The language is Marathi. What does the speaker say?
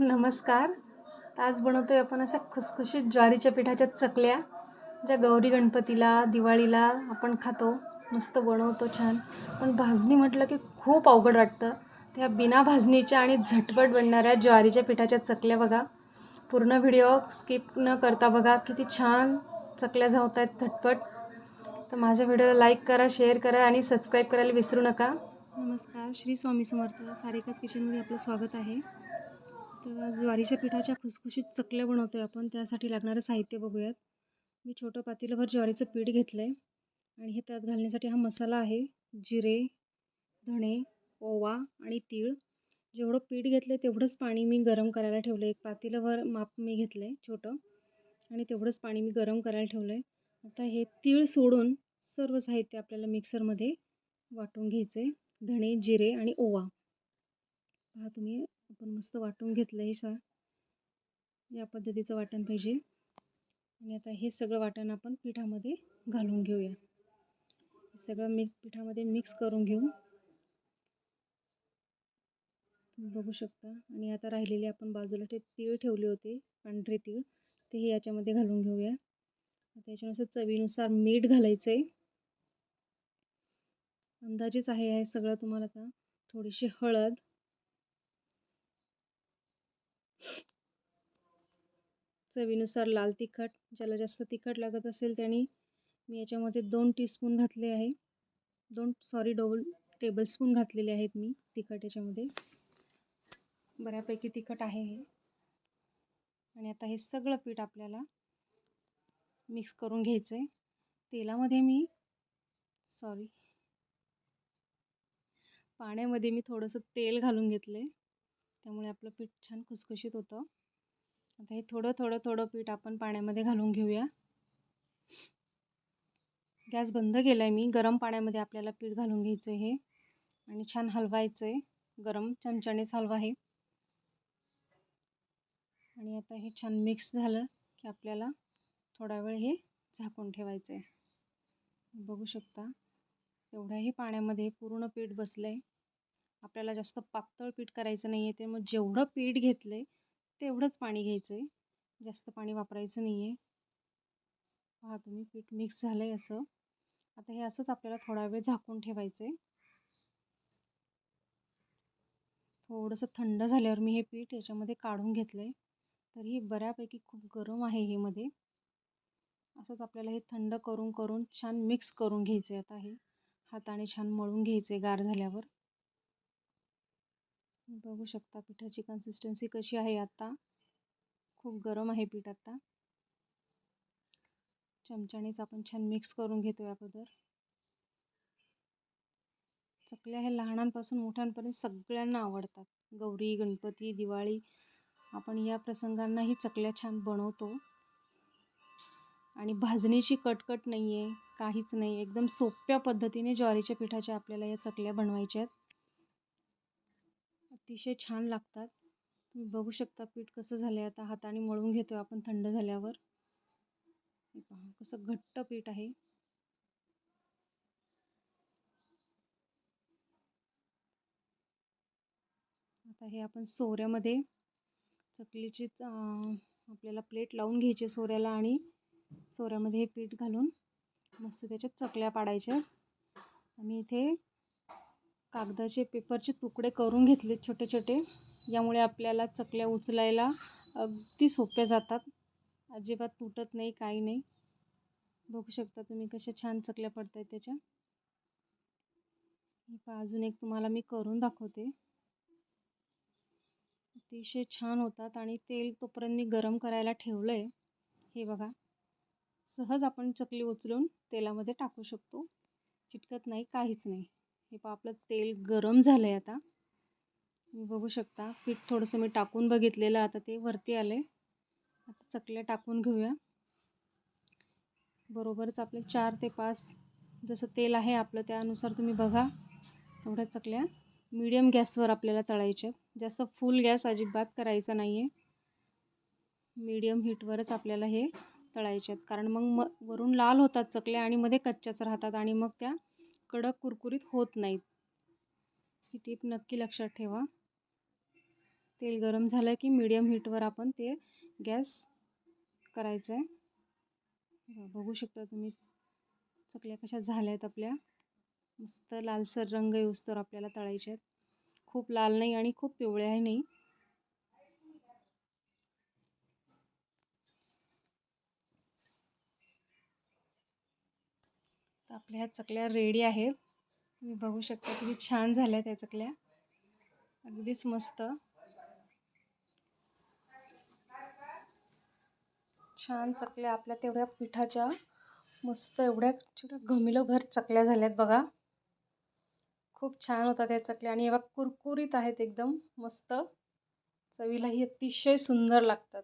नमस्कार. आज बनवतो आहे आपण अशा खुसखुशीत ज्वारीच्या पिठाच्या चकल्या ज्या गौरी गणपतीला दिवाळीला आपण खातो. मस्त बनवतो छान. पण भाजणी म्हटलं की खूप अवघड वाटतं. त्या बिना भाजणीच्या आणि झटपट बनणाऱ्या ज्वारीच्या पिठाच्या चकल्या बघा. पूर्ण व्हिडिओ स्किप न करता बघा. किती छान चकल्या धावत आहेत झटपट. तर माझ्या व्हिडिओला लाईक करा शेअर करा आणि सबस्क्राईब करायला विसरू नका. नमस्कार. श्री स्वामी समर्थ सारिकाच किचनमध्ये आपलं स्वागत आहे. तर ज्वारीच्या पिठाच्या खुसखुशीत चकल्या बनवतो आहे आपण त्यासाठी लागणारं साहित्य बघूयात. मी छोटं पातेलंभर ज्वारीचं पीठ घेतलं आहे आणि हे त्यात घालण्यासाठी हा मसाला आहे जिरे धणे ओवा आणि तीळ. जेवढं पीठ घेतलं आहे तेवढंच पाणी मी गरम करायला ठेवलं आहे एक पातेलंभर माप मी घेतलं आहे छोटं आणि तेवढंच पाणी मी गरम करायला ठेवलं आहे आता हे तीळ सोडून सर्व साहित्य आपल्याला मिक्सरमध्ये वाटून घ्यायचं आहे धणे जिरे आणि ओवा. पहा तुम्ही आपण मस्त वाटून घेतलं हे सा या पद्धतीचं वाटण पाहिजे. आणि आता हे सगळं वाटण आपण पिठामध्ये घालून घेऊया. सगळं मिक पिठामध्ये मिक्स करून घेऊ. बघू शकता. आणि आता राहिलेले आपण बाजूला ते तीळ ठेवले होते पांढरे तीळ ते हे याच्यामध्ये घालून घेऊया. त्याच्यानुसार चवीनुसार मीठ घालायचं आहे अंदाजेच आहे हे सगळं तुम्हाला आता थोडीशी हळद चवीनुसार लाल तिखट ज्याला जास्त तिखट लागत असेल त्याने मी याच्यामध्ये दोन टीस्पून घातले आहे. दोन सॉरी डबल टेबलस्पून घातलेले आहेत मी तिखट याच्यामध्ये. बऱ्यापैकी तिखट आहे हे. आणि आता हे सगळं पीठ आपल्याला मिक्स करून घ्यायचं आहे तेलामध्ये मी सॉरी पाण्यामध्ये मी थोडंसं तेल घालून घेतलं आहे त्यामुळे आपलं पीठ छान खुसखुशीत होतं. आता हे थोडं थोडं थोडं पीठ आपण पाण्यामध्ये घालून घेऊया. गॅस बंद केला आहे मी. गरम पाण्यामध्ये आपल्याला पीठ घालून घ्यायचं आहे हे. आणि छान हलवायचं आहे गरम चमच्यानेच हलवा आहे. आणि आता हे छान मिक्स झालं की आपल्याला थोडा वेळ हे झाकून ठेवायचं आहे बघू शकता. एवढ्याही पाण्यामध्ये पूर्ण पीठ बसलं आहे आपल्याला जास्त पातळ पीठ करायचं नाही आहे ते मग जेवढं पीठ घेतलं आहे तेवढंच पाणी घ्यायचं आहे जास्त पाणी वापरायचं नाही आहे पहा तुम्ही पीठ मिक्स झालं आहे असं. आता हे असंच आपल्याला थोडा वेळ झाकून ठेवायचं आहे थोडंसं थंड झाल्यावर मी हे पीठ याच्यामध्ये काढून घेतलं आहे तरीही बऱ्यापैकी खूप गरम आहे हे मध्ये. असंच आपल्याला हे थंड करून करून छान मिक्स करून घ्यायचं आहे आता हे. हाताने छान मळून घ्यायचे गार झाल्यावर. बघू शकता पिठाची कन्सिस्टन्सी कशी आहे आता. खूप गरम आहे पीठ आता. चमच्यानेच आपण छान मिक्स करून घेतो अगोदर. चकल्या हे लहानांपासून मोठ्यांपर्यंत सगळ्यांना आवडतात. गौरी गणपती दिवाळी आपण या प्रसंगांनाही चकल्या छान बनवतो. आणि भाजणीची कटकट नाही आहे काहीच नाही एकदम सोप्या पद्धतीने ज्वारीच्या पिठाच्या आपल्याला या चकल्या बनवायच्या आहेत. अतिशय छान लागतात. तुम्ही बघू शकता पीठ कसं झालं आहे आता हाताने मळून घेतो आपण थंड झाल्यावर. हे पहा कसं घट्ट पीठ आहे. आता हे आपण सोऱ्यामध्ये चकलीचीच आपल्याला प्लेट लावून घ्यायची सोऱ्याला आणि सोऱ्यामध्ये हे पीठ घालून मस्त त्याच्यात चकल्या पाडायच्या. आम्ही इथे कागदाचे पेपरचे तुकडे करून घेतले छोटे छोटे. यामुळे आपल्याला चकल्या उचलायला अगदी सोप्या जातात. अजिबात तुटत नाही काही नाही. बघू शकता तुम्ही कशा छान चकल्या पडत आहेत त्याच्या अजून एक तुम्हाला मी करून दाखवते. अतिशय छान होतात आणि तेल तोपर्यंत मी गरम करायला ठेवलं आहे हे बघा. सहज आपण चकली उचलून तेलामध्ये टाकू शकतो. चिटकत नाही काहीच नाही. हे पा आपलं तेल गरम झालं आहे आता. तुम्ही बघू शकता पीठ थोडंसं मी टाकून बघितलेलं आता ते वरती आलं आहे आता चकल्या टाकून घेऊया. बरोबरच आपले चार ते पाच जसं तेल आहे आपलं त्यानुसार तुम्ही बघा. तेवढ्या चकल्या मीडियम गॅसवर आपल्याला तळायच्या. जास्त फुल गॅस अजिबात करायचा नाही आहे मीडियम हीटवरच आपल्याला हे तळायचे आहेत. कारण मग म वरून लाल होतात चकल्या आणि मध्ये कच्च्याच राहतात आणि मग त्या कडक कुरकुरीत होत नाहीत. ही टीप नक्की लक्षात ठेवा. तेल गरम झालं की मीडियम हीटवर आपण ते गॅस करायचं आहे बघू शकता तुम्ही चकल्या कशा झाल्या आहेत आपल्या. मस्त लालसर रंग येऊस तर आपल्याला तळायचे आहेत. खूप लाल नाही आणि खूप पिवळ्याही नाही. आपल्या ह्या चकल्या रेडी आहेत. तुम्ही बघू शकता किती छान झाल्या त्या चकल्या. अगदीच मस्त. छान चकल्या आपल्या तेवढ्या पिठाच्या. मस्त एवढ्या छोट्या घमिलोभर चकल्या झाल्यात बघा. खूप छान होता त्या चकल्या आणि एवढा कुरकुरीत आहेत एकदम मस्त. चवीलाही अतिशय सुंदर लागतात.